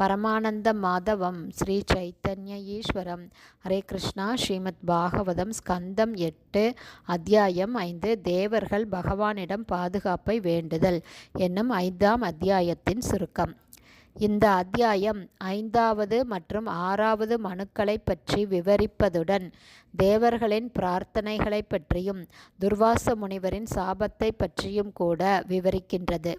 பரமானந்த மாதவம் ஸ்ரீ சைத்தன்ய ஈஸ்வரம் ஹரே கிருஷ்ணா. ஸ்ரீமத் பாகவதம் ஸ்கந்தம் எட்டு அத்தியாயம் ஐந்து. தேவர்கள் பகவானிடம் பாதுகாப்பை வேண்டுதல் என்னும் ஐந்தாம் அத்தியாயத்தின் சுருக்கம். இந்த அத்தியாயம் ஐந்தாவது மற்றும் ஆறாவது மனுக்களை பற்றி விவரிப்பதுடன் தேவர்களின் பிரார்த்தனைகளை பற்றியும் துர்வாச முனிவரின் சாபத்தை பற்றியும் கூட விவரிக்கின்றது.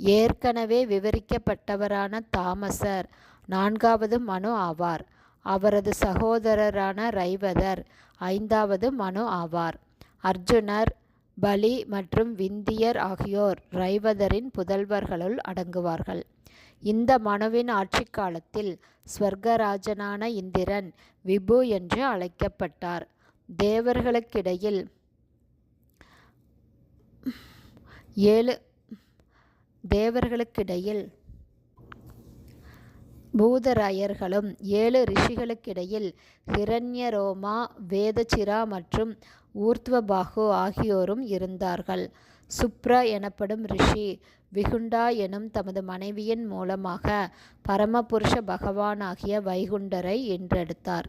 ஏற்கனவே விவரிக்கப்பட்டவரான தாமசர். நான்காவது மனு ஆவார். அவரது சகோதரரான ரைவதர். ஐந்தாவது மனு ஆவார். அர்ஜுனர் பலி மற்றும் விந்தியர் ஆகியோர் ரைவதரின் புதல்வர்களுள் அடங்குவார்கள். இந்த மனுவின் ஆட்சி காலத்தில் ஸ்வர்கராஜனான இந்திரன் விபு என்று அழைக்கப்பட்டார். தேவர்களுக்கிடையில் ஏழு தேவர்களுக்கிடையில் பூதராயர்களும் ஏழு ரிஷிகளுக்கிடையில் ஹிரண்யரோமா வேதச்சிரா மற்றும் ஊர்த்வபாகு ஆகியோரும் இருந்தார்கள். சுப்ரா எனப்படும் ரிஷி விகுண்டா எனும் தமது மனைவியின் மூலமாக பரமபுருஷ பகவானாகிய வைகுண்டரை என்றெடுத்தார்.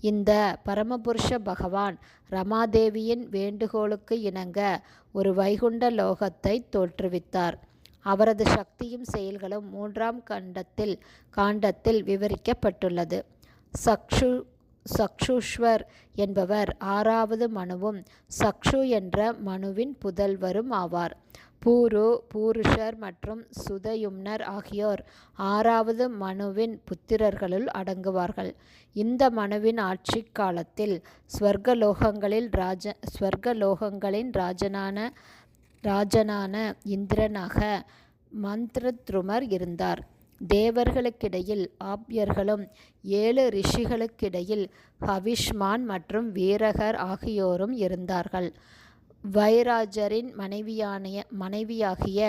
இந்த பரமபுருஷ பகவான் ரமாதேவியின் வேண்டுகோளுக்கு இணங்க ஒரு வைகுண்ட லோகத்தை தோற்றுவித்தார். அவரது சக்தியும் செயல்களும் மூன்றாம் கண்டத்தில் காண்டத்தில் விவரிக்கப்பட்டுள்ளது. சக்ஷு சக்ஷுஷ்வர் என்பவர் ஆறாவது மனுவும் சக்ஷு என்ற மனுவின் புதல்வரும் ஆவார். பூரு பூருஷர் மற்றும் சுதயும்னர் ஆகியோர் ஆறாவது மனுவின் புத்திரர்களுள் அடங்குவார்கள். இந்த மனுவின் ஆட்சி காலத்தில் ஸ்வர்கலோகங்களில் ராஜ ஸ்வர்கலோகங்களின் ராஜனான ராஜனான இந்திரனாக மந்திரத்ருமர் இருந்தார். தேவர்களுக்கிடையில் ஆப்யர்களும் ஏழு ரிஷிகளுக்கிடையில் ஹவிஷ்மான் மற்றும் வீரகர் ஆகியோரும் இருந்தார்கள். வைராஜரின் மனைவியான மனைவியாகிய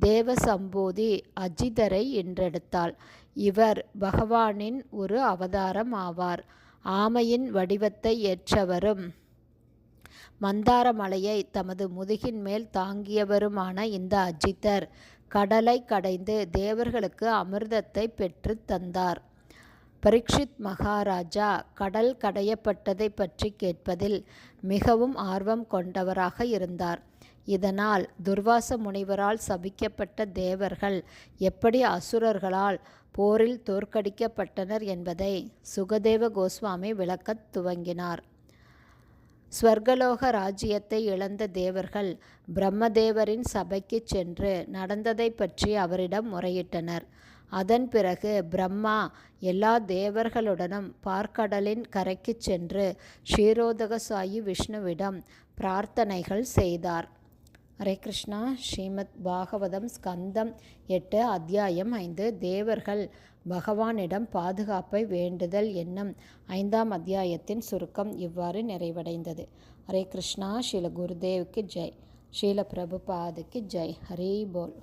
தேவசம்போதி அஜிதரை என்றெடுத்தாள். இவர் பகவானின் ஒரு அவதாரம் ஆவார். ஆமையின் வடிவத்தை ஏற்றவரும் மந்தார மலையை தமது முதுகின் மேல் தாங்கியவருமான இந்த அஜித்தர் கடலை கடைந்து தேவர்களுக்கு அமிர்தத்தை பெற்று தந்தார். பரீட்சித் மகாராஜா கடல் கடையப்பட்டதை பற்றி கேட்பதில் மிகவும் ஆர்வம் கொண்டவராக இருந்தார். இதனால் துர்வாச முனிவரால் சபிக்கப்பட்ட தேவர்கள் எப்படி அசுரர்களால் போரில் தோற்கடிக்கப்பட்டனர் என்பதை சுகதேவ கோஸ்வாமி விளக்கத் துவங்கினார். ஸ்வர்கலோக ராஜ்யத்தை இழந்த தேவர்கள் பிரம்மதேவரின் சபைக்கு சென்று நடந்ததை பற்றி அவரிடம் முறையிட்டனர். அதன் பிறகு பிரம்மா எல்லா தேவர்களுடனும் பார்க்கடலின் கரைக்கு சென்று ஷீரோதக சாயி விஷ்ணுவிடம் பிரார்த்தனைகள் செய்தார். ஹரே கிருஷ்ணா. ஸ்ரீமத் பாகவதம் ஸ்கந்தம் எட்டு அத்தியாயம் ஐந்து. தேவர்கள் பகவானிடம் பாதுகாப்பை வேண்டுதல் என்னும் ஐந்தாம் அத்தியாயத்தின் சுருக்கம் இவ்வாறு நிறைவடைந்தது. ஹரே கிருஷ்ணா. ஸ்ரீல குருதேவுக்கு ஜெய். ஸ்ரீல பிரபுபாதுக்கு ஜெய். ஹரி போல்.